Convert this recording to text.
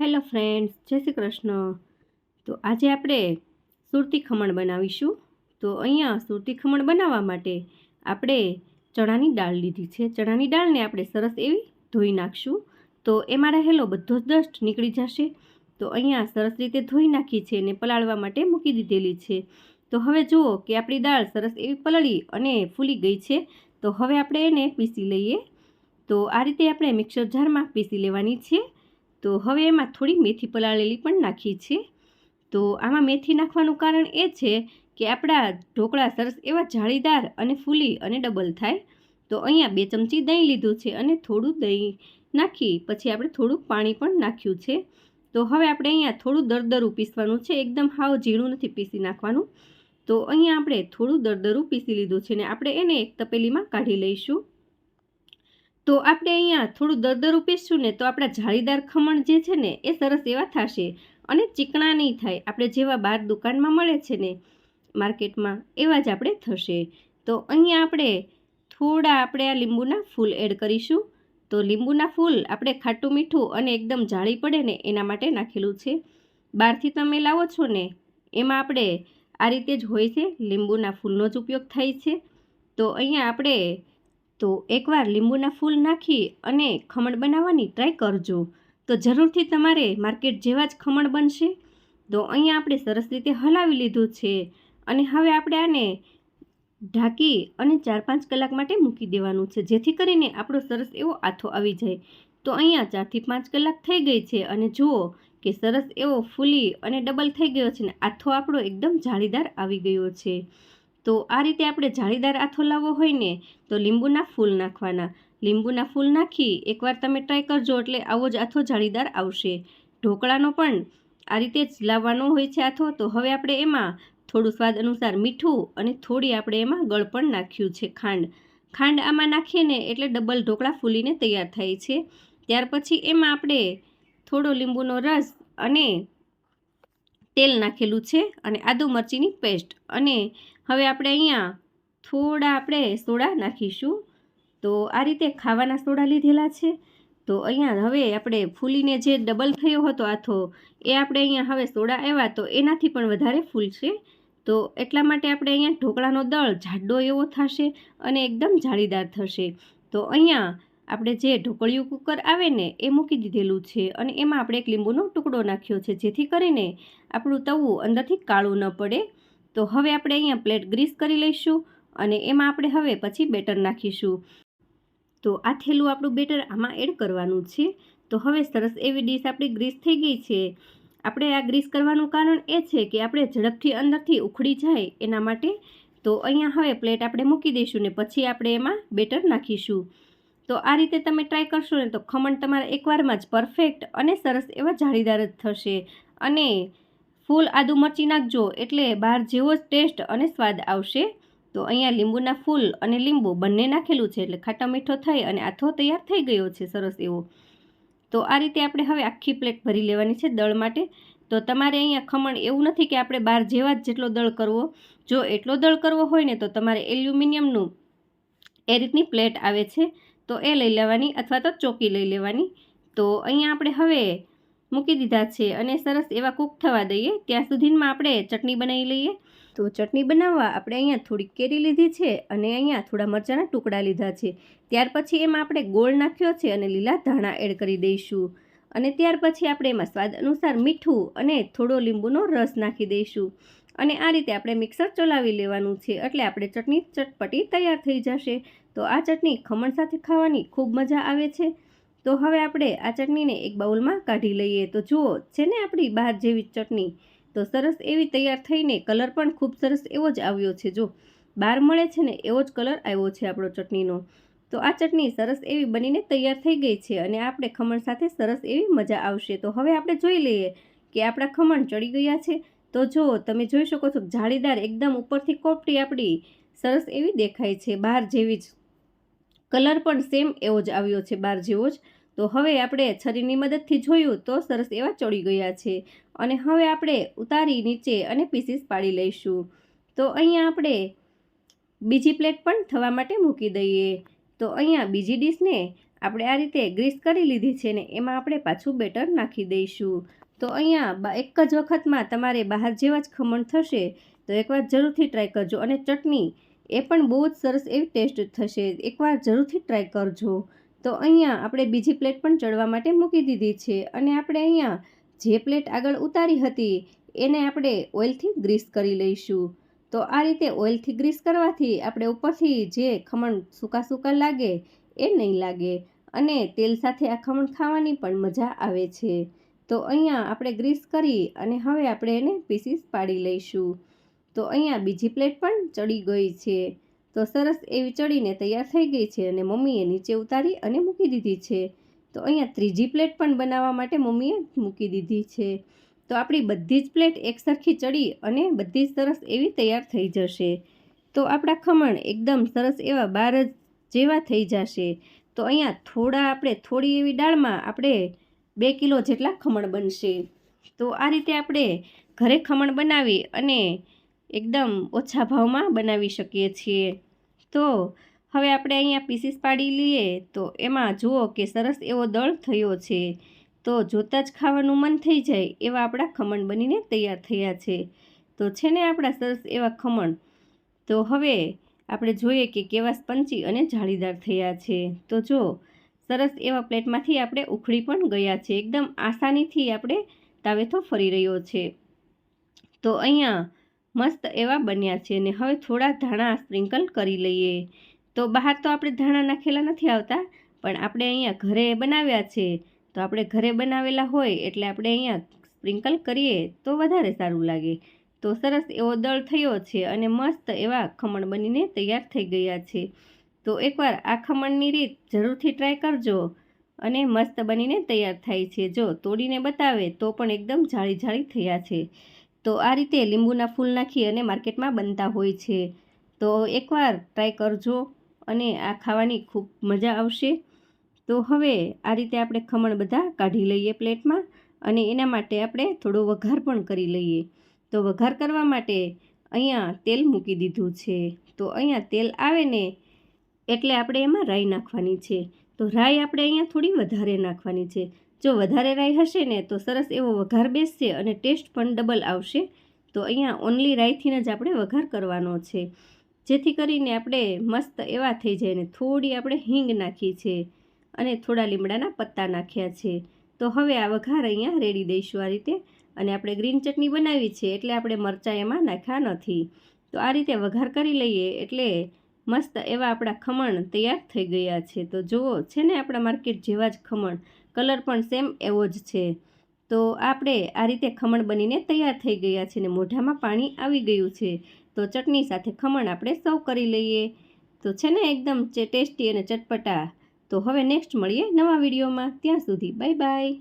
Hello friends, જય શ્રી કૃષ્ણ. તો આજે આપણે સુરતી ખમણ બનાવીશું. તો અહીંયા સુરતી ખમણ બનાવવા માટે આપણે ચણાની દાળ લીધી છે. ચણાની દાળને આપણે સરસ એવી ધોઈ નાખશું. તો એમાં રહેલો બધો જ ડસ્ટ નીકળી જશે. તો અહીંયા સરસ રીતે ધોઈ નાખી છે અને પલાળવા માટે મૂકી દીધેલી છે. તો હવે જુઓ કે આપણી દાળ સરસ એવી પલળી અને ફૂલી ગઈ છે. તો હવે આપણે એને પીસી લઈએ. તો આ રીતે આપણે મિક્સર જારમાં પીસી લેવાની છે. તો હવે એમાં થોડી મેથી પલાળેલી પણ નાખી છે. તો આમાં મેથી નાખવાનું કારણ એ છે કે આપણા ઢોકળા સરસ એવા જાળીદાર અને ફૂલી અને ડબલ થાય. તો અહીંયા બે ચમચી દહીં લીધું છે અને થોડું દહીં નાખી, પછી આપણે થોડુંક પાણી પણ નાખ્યું છે. તો હવે આપણે અહીંયા થોડું દરદરું પીસવાનું છે, એકદમ હાવ ઝીણું નથી પીસી નાખવાનું. તો અહીંયા આપણે થોડું દરદરું પીસી લીધું છે ને આપણે એને એક તપેલીમાં કાઢી લઈશું. તો આપણે અહીંયા થોડું દરદરું પીસશું ને તો આપણા જાળીદાર ખમણ જે છે ને એ સરસ એવા થશે અને ચીકણા નહીં થાય. આપણે જેવા બહાર દુકાનમાં મળે છે ને માર્કેટમાં એવા જ આપણે થશે. તો અહીંયા આપણે થોડા આપણે આ લીંબુના ફૂલ એડ કરીશું. તો લીંબુના ફૂલ આપણે ખાટું મીઠું અને એકદમ જાળી પડે ને એના માટે નાખેલું છે. બહારથી તમે લાવો છો ને એમાં આપણે આ રીતે જ હોય છે. લીંબુના ફૂલનો જ ઉપયોગ થાય છે. તો અહીંયા આપણે તો એકવાર લીંબુના ફૂલ નાખી અને ખમણ બનાવવાની ટ્રાય કરજો. તો જરૂરથી તમારે માર્કેટ જેવા જ ખમણ બનશે. તો અહીંયા આપણે સરસ રીતે હલાવી લીધું છે. અને હવે આપણે આને ઢાંકી અને ચાર પાંચ કલાક માટે મૂકી દેવાનું છે. જેથી કરીને આપણો સરસ એવો આથો આવી જાય. તો અહીંયા ચારથી પાંચ કલાક થઈ ગઈ છે અને જુઓ કે સરસ એવો ફૂલી અને ડબલ થઈ ગયો છે ને આથો આપણો એકદમ જાળીદાર આવી ગયો છે. તો આ રીતે આપણે જાળીદાર આથો લાવવો હોય ને, તો લીંબુના ફૂલ નાખવાના. લીંબુના ફૂલ નાખી એકવાર તમે ટ્રાય કરજો એટલે આવો જ આથો જાળીદાર આવશે. ઢોકળાનો પણ આ રીતે જ લાવવાનો હોય છે આથો. તો હવે આપણે એમાં થોડું સ્વાદ અનુસાર મીઠું અને થોડી આપણે એમાં ગળપણ નાખ્યું છે ખાંડ. ખાંડ આમાં નાખીએ એટલે ડબલ ઢોકળા ફૂલીને તૈયાર થાય છે. ત્યાર પછી એમાં આપણે થોડો લીંબુનો રસ અને તેલ નાખેલું છે અને આદુ મરચીની પેસ્ટ અને હવે આપણે અહીંયા થોડા આપણે સોડા નાખીશું. તો આ રીતે ખાવાના સોડા લીધેલા છે. તો અહીંયા હવે આપણે ફૂલીને જે ડબલ થયો હતો આથો, એ આપણે અહીંયા હવે સોડા આવ્યા. તો એનાથી પણ વધારે ફૂલશે. તો એટલા માટે આપણે અહીંયા ઢોકળાનો દળ જાડો એવો થશે અને એકદમ જાળીદાર થશે. તો અહીંયા આપણે જે ઢોકળિયું કુકર આવે ને, એ મૂકી દીધેલું છે અને એમાં આપણે એક લીંબુનો ટુકડો નાખ્યો છે, જેથી કરીને આપણું તવું અંદરથી કાળું ન પડે. તો હવે આપણે અહીંયા પ્લેટ ગ્રીસ કરી લઈશું અને એમાં આપણે હવે પછી બેટર નાખીશું. તો આ થેલું આપણું બેટર આમાં એડ કરવાનું છે. તો હવે સરસ એવી ડીશ આપણી ગ્રીસ થઈ ગઈ છે. આપણે આ ગ્રીસ કરવાનું કારણ એ છે કે આપણે ઝડપથી અંદરથી ઉખડી જાય એના માટે. તો અહીંયા હવે પ્લેટ આપણે મૂકી દઈશું ને પછી આપણે એમાં બેટર નાખીશું. તો આ રીતે તમે ટ્રાય કરશો ને તો ખમણ તમારા એકવારમાં જ પરફેક્ટ અને સરસ એવા જાળીદાર જ થશે. અને ફૂલ આદુ મરચી નાખજો એટલે બહાર જેવો જ ટેસ્ટ અને સ્વાદ આવશે. તો અહીંયા લીંબુના ફૂલ અને લીંબુ બંને નાખેલું છે એટલે ખાટા મીઠો થઈ અને આથો તૈયાર થઈ ગયો છે, સરસ એવો. તો આ રીતે આપણે હવે આખી પ્લેટ ભરી લેવાની છે દળ માટે. તો તમારે અહીંયા ખમણ એવું નથી કે આપણે બહાર જેવા જ જેટલો દળ કરવો. જો એટલો દળ કરવો હોય ને તો તમારે એલ્યુમિનિયમનું એ રીતની પ્લેટ આવે છે. તો એ લઈ લેવાની અથવા તો ચોકી લઈ લેવાની. તો અહીંયા આપણે હવે મૂકી દીધા છે અને સરસ એવા કૂક થવા દઈએ. ત્યાં સુધીમાં આપણે ચટણી બનાવી લઈએ. તો ચટણી બનાવવા આપણે અહીંયા થોડી કેરી લીધી છે અને અહીંયા થોડા મરચાંના ટુકડા લીધા છે. ત્યાર પછી એમાં આપણે ગોળ નાખ્યો છે અને લીલા ધાણા એડ કરી દઈશું. અને ત્યાર પછી આપણે એમાં સ્વાદ અનુસાર મીઠું અને થોડો લીંબુનો રસ નાખી દઈશું. અને આ રીતે આપણે મિક્સર ચલાવી લેવાનું છે એટલે આપણે ચટણી ચટપટી તૈયાર થઈ જશે. તો આ ચટણી ખમણ સાથે ખાવાની ખૂબ મજા આવે છે. તો હવે આપણે આ ચટણીને એક બાઉલમાં કાઢી લઈએ. તો જુઓ, છે ને આપણી બહાર જેવી ચટણી. તો સરસ એવી તૈયાર થઈને કલર પણ ખૂબ સરસ એવો જ આવ્યો છે. જો, બહાર મળે છે ને એવો જ કલર આવ્યો છે આપણો ચટણીનો. તો આ ચટણી સરસ એવી બનીને તૈયાર થઈ ગઈ છે અને આપણે ખમણ સાથે સરસ એવી મજા આવશે. તો હવે આપણે જોઈ લઈએ કે આપણા ખમણ ચડી ગયા છે. તો જો, તમે જોઈ શકો છો જાળીદાર એકદમ ઉપરથી કોપટી આપણી સરસ એવી દેખાય છે. બહાર જેવી જ કલર પણ સેમ એવો જ આવ્યો છે બહાર જેવો જ. તો હવે આપણે છરીની મદદથી જોયું તો સરસ એવા ચડી ગયા છે. અને હવે આપણે ઉતારી, નીચે અને પીસીસ પાડી લઈશું. તો અહીંયા આપણે બીજી પ્લેટ પણ થવા માટે મૂકી દઈએ. તો અહીંયા બીજી ડીશને આપણે આ રીતે ગ્રીસ કરી લીધી છે ને એમાં આપણે પાછું બેટર નાખી દઈશું. તો અહીંયા એક જ વખતમાં તમારે બહાર જેવા જ ખમણ થશે તો એકવાર જરૂરથી ટ્રાય કરજો અને ચટણી એ પણ બહુ જ સરસ એવી ટેસ્ટ થશે. એકવાર જરૂરથી ટ્રાય કરજો. તો અહીંયા આપણે બીજી પ્લેટ પણ ચડવા માટે મૂકી દીધી છે. અને આપણે અહીંયા જે પ્લેટ આગળ ઉતારી હતી, એને આપણે ઓઇલથી ગ્રીસ કરી લઈશું. તો આ રીતે ઓઇલથી ગ્રીસ કરવાથી આપણે ઉપરથી જે ખમણ સૂકા સૂકા લાગે, એ નહીં લાગે. અને તેલ સાથે આ ખમણ ખાવાની પણ મજા આવે છે. તો અહીંયા આપણે ગ્રીસ કરી અને હવે આપણે એને પીસીસ પાડી લઈશું. તો અહીંયા બીજી પ્લેટ પણ ચડી ગઈ છે. તો સરસ એવી ચડીને તૈયાર થઈ ગઈ છે અને મમ્મીએ નીચે ઉતારી અને મૂકી દીધી છે. તો અહીંયા ત્રીજી પ્લેટ પણ બનાવવા માટે મમ્મીએ મૂકી દીધી છે. તો આપણી બધી જ પ્લેટ એકસરખી ચડી અને બધી જ સરસ એવી તૈયાર થઈ જશે. તો આપણા ખમણ એકદમ સરસ એવા બાર જેવા થઈ જશે. તો અહીંયા થોડા આપણે થોડી એવી દાળમાં આપણે બે કિલો જેટલા ખમણ બનશે. તો આ રીતે આપણે ઘરે ખમણ બનાવી અને એકદમ ઓછા ભાવમાં બનાવી શકીએ છીએ. તો હવે આપણે અહીંયા પીસીસ પાડી લઈએ. તો એમાં જુઓ કે સરસ એવો દળ થયો છે. તો જોતાં જ ખાવાનું મન થઈ જાય એવા આપણા ખમણ બનીને તૈયાર થયા છે. તો છે ને આપણા સરસ એવા ખમણ? તો હવે આપણે જોઈએ કે કેવા સ્પંચી અને જાળીદાર થયા છે. તો જો, સરસ એવા પ્લેટમાંથી આપણે ઉખડી પણ ગયા છે. એકદમ આસાનીથી આપણે તાવેથો ફરી રહ્યો છે. તો અહીંયા મસ્ત એવા બન્યા છે ને હવે થોડા ધાણા સ્પ્રિંકલ કરી લઈએ. તો બહાર તો આપણે ધાણા નાખેલા નથી આવતા, પણ આપણે અહીંયા ઘરે બનાવ્યા છે. તો આપણે ઘરે બનાવેલા હોય એટલે આપણે અહીંયા સ્પ્રિંકલ કરીએ તો વધારે સારું લાગે. તો સરસ એવો દળ થયો છે અને મસ્ત એવા ખમણ બનીને તૈયાર થઈ ગયા છે. તો એકવાર આ ખમણની રીત જરૂરથી ટ્રાય કરજો અને મસ્ત બનીને તૈયાર થાય છે. જો તોડીને બતાવે તો પણ એકદમ જાળી જાળી થયા છે. તો આ રીતે લીંબુના ફૂલ નાખી અને માર્કેટમાં બનતા હોય છે. તો એકવાર ટ્રાય કરજો અને આ ખાવાની ખૂબ મજા આવશે. તો હવે આ રીતે આપણે ખમણ બધા કાઢી લઈએ પ્લેટમાં અને એના માટે આપણે થોડો વઘાર પણ કરી લઈએ. તો વઘાર કરવા માટે અહીંયા તેલ મૂકી દીધું છે. તો અહીંયા તેલ આવે ને એટલે આપણે એમાં રાઈ નાખવાની છે. તો રાઈ આપણે અહીંયા થોડી વધારે નાખવાની છે. જો વધારે રાઈ હશે ને તો સરસ એવો વઘાર બેસશે અને ટેસ્ટ પણ ડબલ આવશે. તો અહીંયા ઓનલી રાઈથીને જ આપણે વઘાર કરવાનો છે. જેથી કરીને આપણે મસ્ત એવા થઈ જાય ને થોડી આપણે હિંગ નાખી છે અને થોડા લીમડાના પત્તા નાખ્યા છે. તો હવે આ વઘાર અહીંયા રેડી દઈશું આ રીતે. અને આપણે ગ્રીન ચટણી બનાવી છે એટલે આપણે મરચાં એમાં નાખ્યા નથી. તો આ રીતે વઘાર કરી લઈએ એટલે મસ્ત એવા આપણા ખમણ તૈયાર થઈ ગયા છે. તો જુઓ, છે ને આપણા માર્કેટ જેવા જ ખમણ. કલર પણ સેમ એવો જ છે. તો આપણે આ રીતે ખમણ બનીને તૈયાર થઈ ગયા છે ને મોઢામાં પાણી આવી ગયું છે. તો ચટણી સાથે ખમણ આપણે સર્વ કરી લઈએ. તો છે ને એકદમ ટેસ્ટી અને ચટપટા. તો હવે નેક્સ્ટ મળીએ નવા વિડીયોમાં. ત્યાં સુધી બાય બાય.